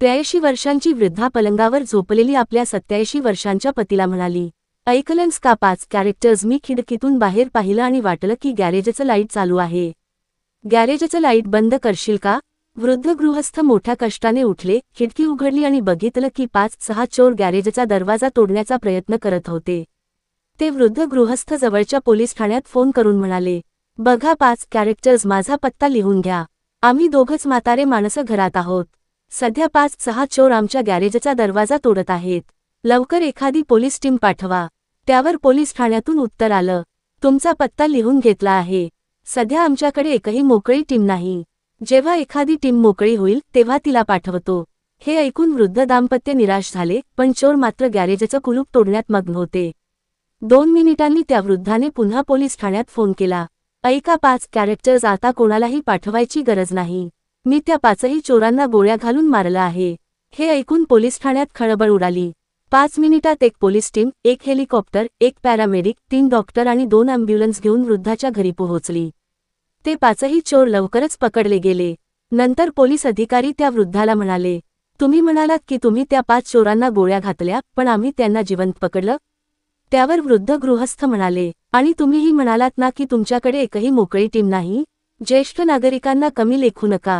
त्र्याऐंशी वर्षांची वृद्धा पलंगावर झोपलेली आपल्या सत्याऐंशी वर्षांच्या पतीला म्हणाली ऐकलन्स का पाच कॅरेक्टर्स मी खिडकीतून बाहेर पाहिलं आणि वाटलं की गॅरेजचं लाइट चालू आहे. गॅरेजचं लाइट बंद करशील का वृद्ध गृहस्थ मोठ्या कष्टाने उठले खिडकी उघडली आणि बघितलं की पाच सहा चोर गॅरेजचा दरवाजा तोडण्याचा प्रयत्न करत होते. ते वृद्ध गृहस्थ जवळच्या पोलीस ठाण्यात फोन करून म्हणाले बघा पाच कॅरेक्टर्स माझा पत्ता लिहून घ्या. आम्ही दोघंच म्हातारे माणसं घरात आहोत. सध्या पाच सहा चोर आमच्या गॅरेजचा दरवाजा तोडत आहेत. लवकर एखादी पोलीस टीम पाठवा. त्यावर पोलीस ठाण्यातून उत्तर आलं. तुमचा पत्ता लिहून घेतला आहे. सध्या आमच्याकडे एकही मोकळी टीम नाही. जेव्हा एखादी टीम मोकळी होईल तेव्हा तिला पाठवतो. हे ऐकून वृद्ध दाम्पत्य निराश झाले पण चोर मात्र गॅरेजचं कुलूप तोडण्यात मग्न होते. दोन मिनिटांनी त्या वृद्धाने पुन्हा पोलीस ठाण्यात फोन केला. ऐका पाच कॅरेक्टर्स आता कोणालाही पाठवायची गरज नाही. मी त्या पाचही चोरांना गोळ्या घालून मारलं आहे. हे ऐकून पोलीस ठाण्यात खळबळ उडाली. पाच मिनिटात एक पोलीस टीम एक हेलिकॉप्टर एक पॅरामेडिक तीन डॉक्टर आणि दोन अँब्युलन्स घेऊन वृद्धाच्या घरी पोहोचली. ते पाचही चोर लवकरच पकडले गेले. नंतर पोलीस अधिकारी त्या वृद्धाला म्हणाले तुम्ही म्हणालात की तुम्ही त्या पाच चोरांना गोळ्या घातल्या पण आम्ही त्यांना जिवंत पकडलं त्यावर वृद्ध गृहस्थ म्हणाले आणि तुम्हीही म्हणालात ना की तुमच्याकडे एकही मोकळी टीम नाही? ज्येष्ठ नागरिकांना कमी लेखू नका.